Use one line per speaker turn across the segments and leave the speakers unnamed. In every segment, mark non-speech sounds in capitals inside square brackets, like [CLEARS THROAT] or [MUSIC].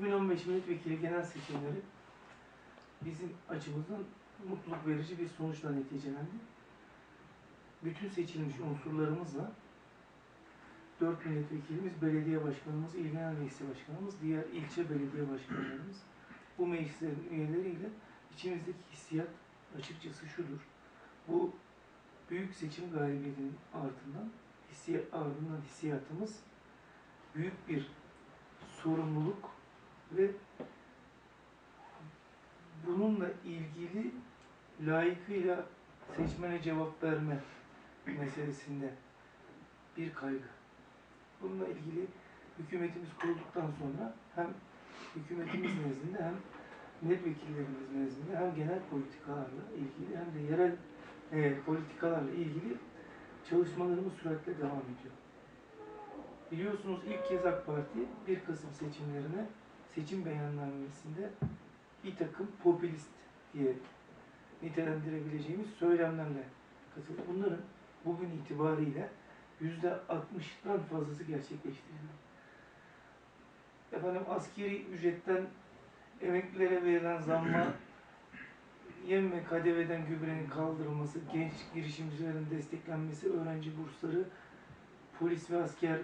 2015 milletvekili genel seçimleri bizim açımızdan mutluluk verici bir sonuçla neticelendi. Bütün seçilmiş unsurlarımızla dört milletvekilimiz, belediye başkanımız, il genel meclisi başkanımız, diğer ilçe belediye başkanlarımız bu meclislerin üyeleriyle içimizdeki hissiyat açıkçası şudur. Bu büyük seçim galibiyetinin ardından hissiyat, ardından hissiyatımız büyük bir sorumluluk ve bununla ilgili layıkıyla seçmene cevap verme meselesinde bir kaygı. Bununla ilgili hükümetimiz kurulduktan sonra hem hükümetimiz nezdinde hem milletvekillerimiz nezdinde hem genel politikalarla ilgili hem de yerel e, politikalarla ilgili çalışmalarımız süratle devam ediyor. Biliyorsunuz ilk kez AK Parti 1 Kasım seçimlerine seçim beyannamesinde bir takım popülist diye nitelendirebileceğimiz söylemlerle katıldı. Bunların bugün itibariyle yüzde 60'dan fazlası gerçekleştirildi. Efendim askeri ücretten emeklilere verilen zamma [CLEARS THROAT] yem ve KDV'den gübrenin kaldırılması, genç girişimcilerin desteklenmesi, öğrenci bursları, polis ve asker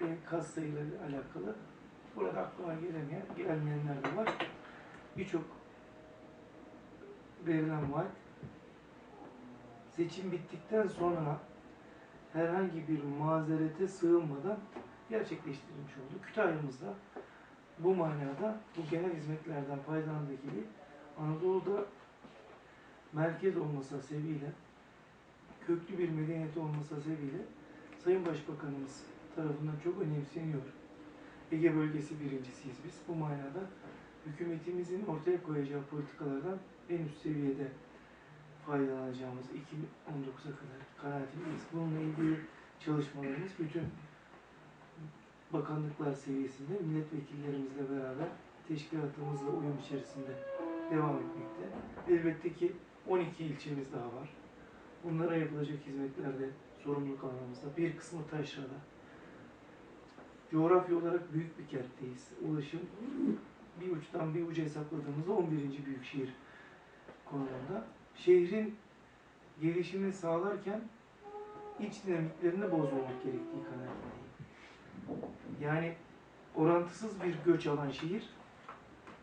e, kas sayıları alakalı. Burada aklıma gelemeyen, gelmeyenler de var. Birçok verilen vaat seçim bittikten sonra herhangi bir mazerete sığınmadan gerçekleştirilmiş oldu. Kütahya'mızda bu manada bu genel hizmetlerden faydalandığı gibi Anadolu'da merkez olması sebebiyle köklü bir medeniyet olması sebebiyle Sayın Başbakanımız tarafından çok önemseniyor. Ege bölgesi birincisiyiz biz. Bu manada hükümetimizin ortaya koyacağı politikalardan en üst seviyede faydalanacağımız 2019'a kadar kanaatindeyiz. Bununla ilgili çalışmalarımız bütün bakanlıklar seviyesinde milletvekillerimizle beraber teşkilatımızla uyum içerisinde devam etmekte. Elbette ki 12 ilçemiz daha var. Bunlara yapılacak hizmetlerde sorumluluk alanımızda. Bir kısmı Taşra'da. Coğrafya olarak büyük bir kentteyiz. Ulaşım bir uçtan bir uca hesapladığımızda 11. büyük şehir konumunda. Şehrin gelişimini sağlarken iç dinamiklerini bozmamak gerektiği kanaatindeyim. Yani orantısız bir göç alan şehir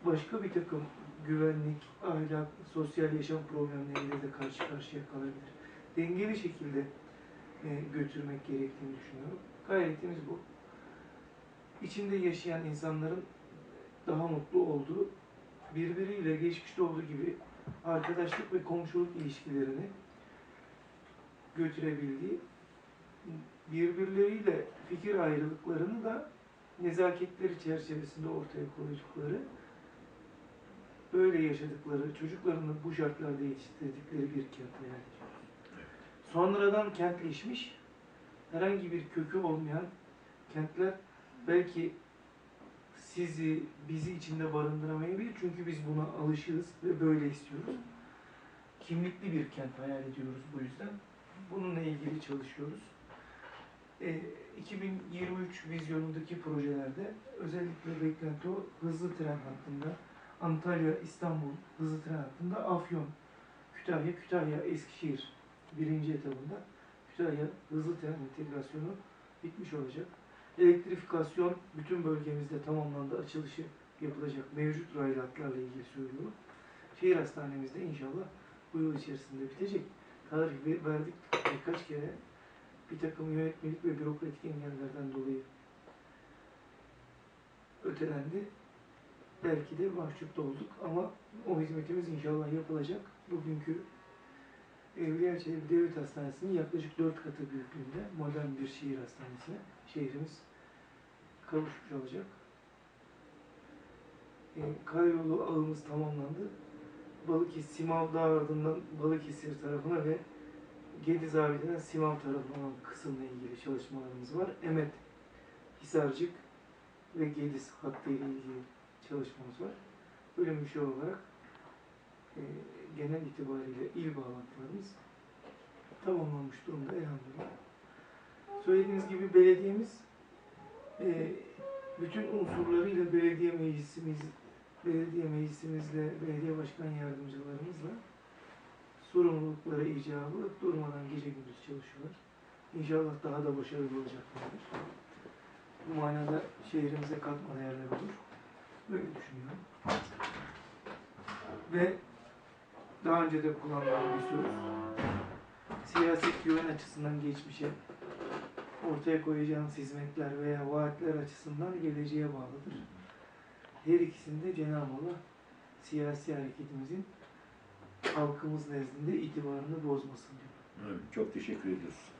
başka bir takım güvenlik, ahlak, sosyal yaşam problemleriyle de karşı karşıya kalabilir. Dengeli şekilde e, götürmek gerektiğini düşünüyorum. Gayretimiz bu. İçinde yaşayan insanların daha mutlu olduğu, birbiriyle geçmişte olduğu gibi arkadaşlık ve komşuluk ilişkilerini götürebildiği, birbirleriyle fikir ayrılıklarını da nezaketleri çerçevesinde ortaya koydukları, böyle yaşadıkları, çocuklarını bu şartlarda yetiştirdikleri bir kent ediyoruz. Sonradan kentleşmiş, herhangi bir kökü olmayan kentler belki sizi, bizi içinde barındıramayabilir. Çünkü biz buna alışığız ve böyle istiyoruz. Kimlikli bir kent hayal ediyoruz bu yüzden. Bununla ilgili çalışıyoruz. E, 2023 vizyonundaki projelerde özellikle beklenti o hızlı tren hattında Antalya, İstanbul hızlı tren hattında Afyon, Kütahya, Kütahya, Eskişehir birinci etabında Kütahya hızlı tren entegrasyonu bitmiş olacak. Elektrifikasyon bütün bölgemizde tamamlandı. Açılışı yapılacak. Mevcut raylı hatlarla ilgili söylüyorum. Şehir hastanemizde inşallah bu yıl içerisinde bitecek. Tarih ver- verdik birkaç kere bir takım yönetmelik ve bürokratik engellerden dolayı ötelendi. Belki de mahcup da olduk ama o hizmetimiz inşallah yapılacak. Bugünkü Evliya Çelebi Devlet Hastanesi'nin yaklaşık 4 katı büyüklüğünde modern bir şehir hastanesine şehrimiz kavuşmuş olacak. E, karayolu ağımız tamamlandı. Balıkesir, Simav Dağı ardından Balıkesir tarafına ve Gediz Abi'den Simav tarafına olan kısımla ilgili çalışmalarımız var. Emet, Hisarcık ve Gediz hattı ile ilgili çalışmamız var. Bölüm müşavir olarak e, genel itibariyle il bağlantılarımız tamamlanmış durumda elhamdülillah. Söylediğiniz gibi belediyemiz e, bütün unsurlarıyla belediye meclisimiz, belediye meclisimizle, belediye başkan yardımcılarımızla sorumlulukları icabı durmadan gece gündüz çalışıyorlar. İnşallah daha da başarılı olacaklardır. Bu manada şehrimize katma değerler olur. Böyle düşünüyorum. Ve daha önce de kullandığım bir söz. Siyaset güven açısından geçmişe ortaya koyacağımız hizmetler veya vaatler açısından geleceğe bağlıdır. Her ikisinde Cenab-ı Allah siyasi hareketimizin halkımız nezdinde itibarını bozmasın diyor.
Evet, çok teşekkür ediyoruz.